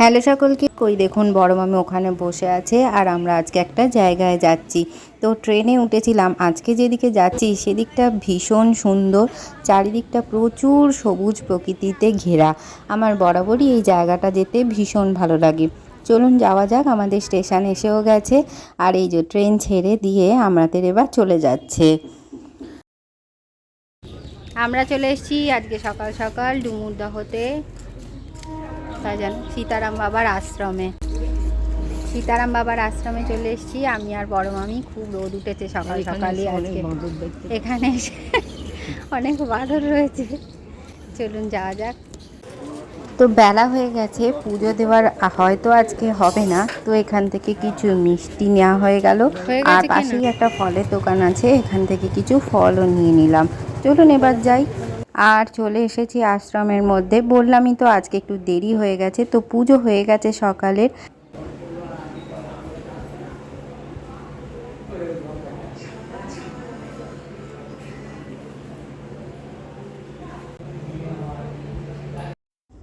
Hello সকলকে, কই দেখুন, বড় মামি ওখানে বসে আছে আর আমরা আজকে একটা জায়গায় যাচ্ছি। তো ট্রেনে উঠেছিলাম, আজকে যেদিকে যাচ্ছি সেদিকটা ভীষণ সুন্দর, চারিদিকটা প্রচুর সবুজ প্রকৃতিতে ঘেরা। আমার বরাবরই এই জায়গাটা যেতে ভীষণ ভালো লাগে। চলুন যাওয়া যাক, আমাদের স্টেশন এসেও গেছে আর এই যে ট্রেন ছেড়ে দিয়ে আমাদের এবার চলে যাচ্ছে। আমরা চলে এসেছি আজকে সকাল সকাল ডুমুরদা যেন সীতারাম বাবার আশ্রমে। সীতারাম বাবার আশ্রমে চলে এসেছি। আমি আর বড় মামি খুব রোদ উঠেছে সকাল সকালই আজকে। এখানে এসে অনেক বাদর রয়েছে। চলুন যাওয়া যাক। তো বেলা হয়ে গেছে পুজো দেওয়ার হয়তো আজকে হবে না। তো এখান থেকে কিছু মিষ্টি নেওয়া হয়ে গেল। আর পাশেই একটা ফলের দোকান আছে। এখান থেকে কিছু ফলও নিয়ে নিলাম। চলুন এবার যাই। আর চলে এসেছি আশ্রমের মধ্যে। বললামই তো আজকে একটু দেরি হয়ে গেছে, তো পুজো হয়ে গেছে সকালের।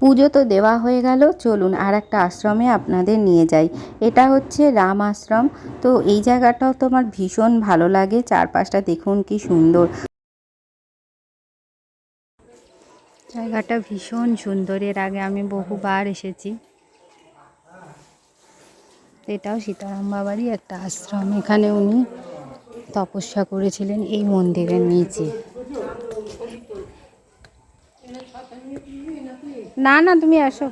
পুজো তো দেওয়া হয়ে গেল, চলুন আর একটা আশ্রমে আপনাদের নিয়ে যাই। এটা হচ্ছে রাম আশ্রম, তো এই জায়গাটাও তো আমার ভীষণ ভালো লাগে, চারপাশটা দেখুন কি সুন্দর। জায়গাটা ভীষণ সুন্দর। এর আগে আমি বহুবার এসেছি। এটাও সীতারাম বাবারই একটা আশ্রম। এখানে উনি তপস্যা করেছিলেন এই মন্দিরের নিচে। না না, তুমি আসো।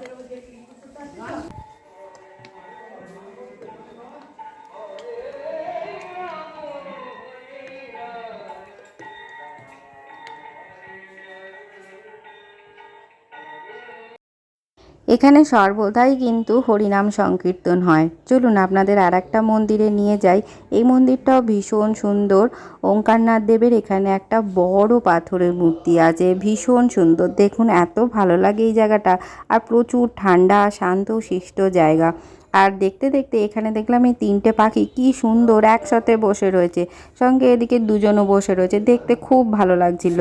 এখানে সর্বদাই কিন্তু হরিনাম সংকীর্তন হয়। চলুন আপনাদের আর একটা মন্দিরে নিয়ে যাই। এই মন্দিরটাও ভীষণ সুন্দর। ওঙ্কারনাথ দেবের এখানে একটা বড় পাথরের মূর্তি আছে, ভীষণ সুন্দর। দেখুন, এত ভালো লাগে এই জায়গাটা। আর প্রচুর ঠান্ডা, শান্ত, শিষ্ট জায়গা। আর দেখতে দেখতে এখানে দেখলাম এই তিনটে পাখি কি সুন্দর একসাথে বসে রয়েছে। সঙ্গে এদিকে দুজনও বসে রয়েছে। দেখতে খুব ভালো লাগছিল।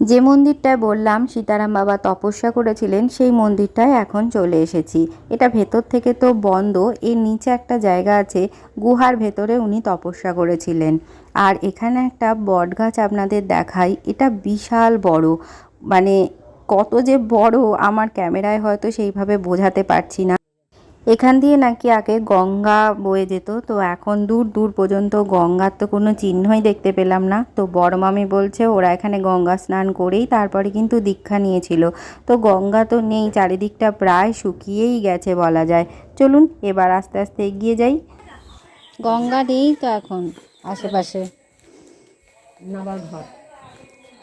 যে মন্দিরটায় বললাম, সীতারাম বাবা তপস্যা করেছিলেন, সেই মন্দিরটায় এখন চলে এসেছি। এটা ভেতর থেকে তো বন্ধ, এর নিচে একটা জায়গা আছে, গুহার ভেতরে উনি তপস্যা করেছিলেন। আর এখানে একটা বটগাছ আপনাদের দেখাই, এটা বিশাল বড়। মানে কত যে বড়, আমার ক্যামেরায় হয়তো সেইভাবে বোঝাতে পারছি না। এখান দিয়ে নাকি আগে গঙ্গা বয়ে যেত তো এখন দূর দূর পর্যন্ত গঙ্গার তো কোনো চিহ্নই দেখতে পেলাম না। তো বড় মামি বলছে ওরা এখানে গঙ্গা স্নান করেই তারপরে কিন্তু দীক্ষা নিয়েছিল। তো গঙ্গা তো নেই চারিদিকটা প্রায় শুকিয়েই গেছে বলা যায়। চলুন এবার আস্তে আস্তে এগিয়ে যাই। গঙ্গা নেই তো এখন আশেপাশে। নাবার ঘাট।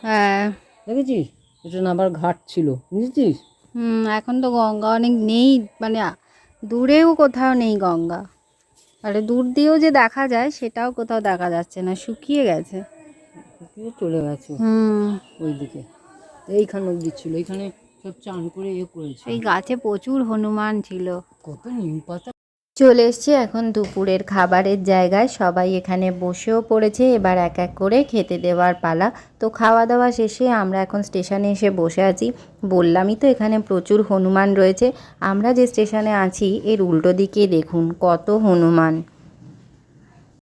হ্যাঁ। দেখেছিস? এটা নাবার ঘাট ছিল। বুঝেছিস? হুম এখন তো গঙ্গা অনেক নেই মানে দূরেও কোথাও নেই গঙ্গা। আরে দূর দিয়েও যে দেখা যায় সেটাও কোথাও দেখা যাচ্ছে না শুকিয়ে গেছে। শুকিয়ে চলে গেছে। হুম। ওইদিকে। এইখানে অব্দি ছিল এইখানে সব চান করে ইয়ে করেছে। এই গাছে প্রচুর হনুমান ছিল। কত নিম পাতা। চলে এসছি এখন দুপুরের খাবারের জায়গায়। সবাই এখানে বসেও পড়েছে, এবার এক এক করে খেতে দেওয়ার পালা। তো খাওয়া দাওয়া শেষে আমরা এখন স্টেশনে এসে বসে আছি। বললামই তো এখানে প্রচুর হনুমান রয়েছে। আমরা যে স্টেশনে আছি, এর উল্টো দিকে দেখুন কত হনুমান।